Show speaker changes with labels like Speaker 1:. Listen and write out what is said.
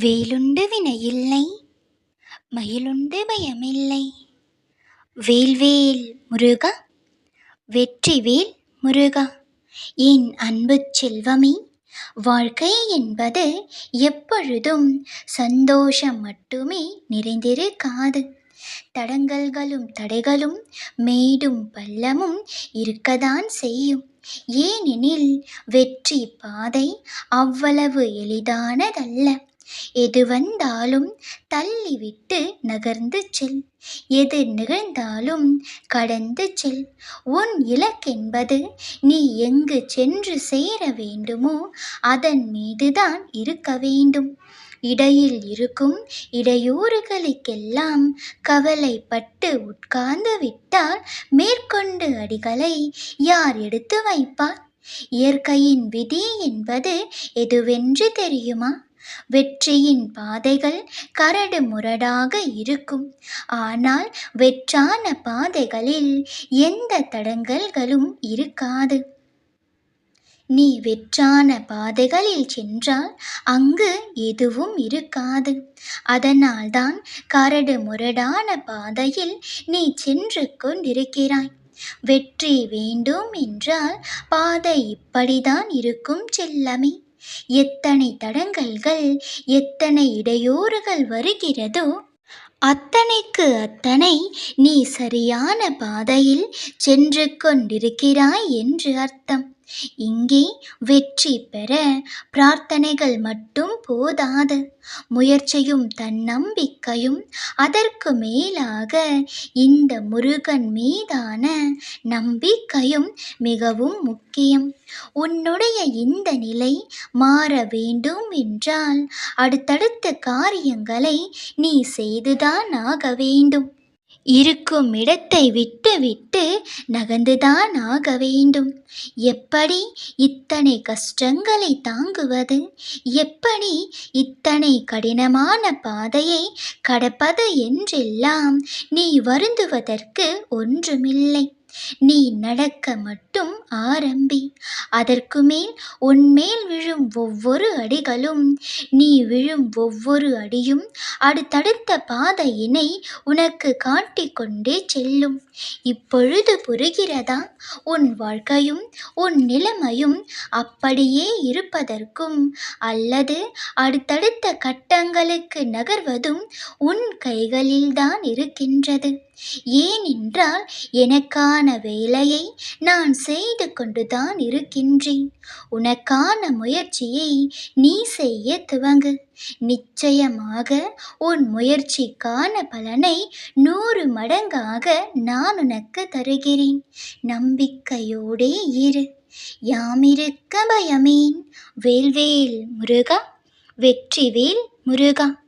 Speaker 1: வேலுண்டு வினையில்லை மயிலுண்டு பயமில்லை. வேல்வேல் முருகா வெற்றிவேல் முருகா என் அன்பு செல்வமே வாழ்க்கை என்பது எப்பொழுதும் சந்தோஷம் மட்டுமே நிறைந்திருக்காது. தடங்கல்களும் தடைகளும் மேடும் பள்ளமும் இருக்கதான் செய்யும். ஏனெனில் வெற்றி பாதை அவ்வளவு எளிதானதல்ல. எது வந்தாலும் தள்ளிவிட்டு நகர்ந்து செல். எது நிகழ்ந்தாலும் கடந்து செல். உன் இலக்கென்பது நீ எங்கு சென்று சேர வேண்டுமோ அதன் மீதுதான் இருக்க வேண்டும். இடையில் இருக்கும் இடையூறுகளுக்கெல்லாம் கவலைப்பட்டு உட்கார்ந்து விட்டால் மேற்கொண்டு அடிகளை யார் எடுத்து வைப்பார்? இயற்கையின் விதி என்பது எதுவென்று தெரியுமா? வெற்றியின் பாதைகள் கரடு முரடாக இருக்கும். ஆனால் வெற்றான பாதைகளில் எந்த தடங்கல்களும் இருக்காது. நீ வெற்றான பாதைகளில் சென்றால் அங்கு எதுவும் இருக்காது. அதனால்தான் கரடு முரடான பாதையில் நீ சென்று கொண்டிருக்கிறாய். வெற்றி வேண்டும் என்றால் பாதை இப்படிதான் இருக்கும் செல்லமே. எத்தனை தடங்கல்கள் எத்தனை இடையூறுகள் வருகிறதோ அத்தனைக்கு அத்தனை நீ சரியான பாதையில் சென்று கொண்டிருக்கிறாய் என்று அர்த்தம். இங்கே வெற்றி பெற பிரார்த்தனைகள் மட்டும் போதாது. முயற்சியும் தன்னம்பிக்கையும் அதற்கு மேலாக இந்த முருகன் மீதான நம்பிக்கையும் மிகவும் முக்கியம். உன்னுடைய இந்த நிலை மாற வேண்டும் என்றால் அடுத்தடுத்த காரியங்களை நீ செய்துதான் ஆக வேண்டும். இருக்கும் இடத்தை விட்டு விட்டு நகர்ந்துதான் ஆக வேண்டும். எப்படி இத்தனை கஷ்டங்களை தாங்குவது? எப்படி இத்தனை கடினமான பாதையை கடப்பது என்றெல்லாம் நீ வருந்துவதற்கு ஒன்றுமில்லை. நீ நடக்க மட்டும் ஆரம்பி. அதற்கு மேல் உன்மேல் விழும் ஒவ்வொரு அடிகளும் நீ விழும் ஒவ்வொரு அடியும் அடுத்தடுத்த பாதையினை உனக்கு காட்டிக்கொண்டே செல்லும். இப்பொழுது புரிகிறதா? உன் வாழ்க்கையும் உன் நிலைமையும் அப்படியே இருப்பதற்கும் அல்லது அடுத்தடுத்த கட்டங்களுக்கு நகர்வதும் உன் கைகளில்தான் இருக்கின்றது. ஏனென்றால் எனக்கான வேலையை நான் செய்து கொண்டுதான் இருக்கின்றேன். உனக்கான முயற்சியை நீ செய்ய துவங்கு. நிச்சயமாக உன் முயற்சிக்கான பலனை நூறு மடங்காக நான் உனக்கு தருகிறேன். நம்பிக்கையோடே இரு. யாமிருக்க பயமேன். வேல்வேல் முருகா வெற்றிவேல் முருகா.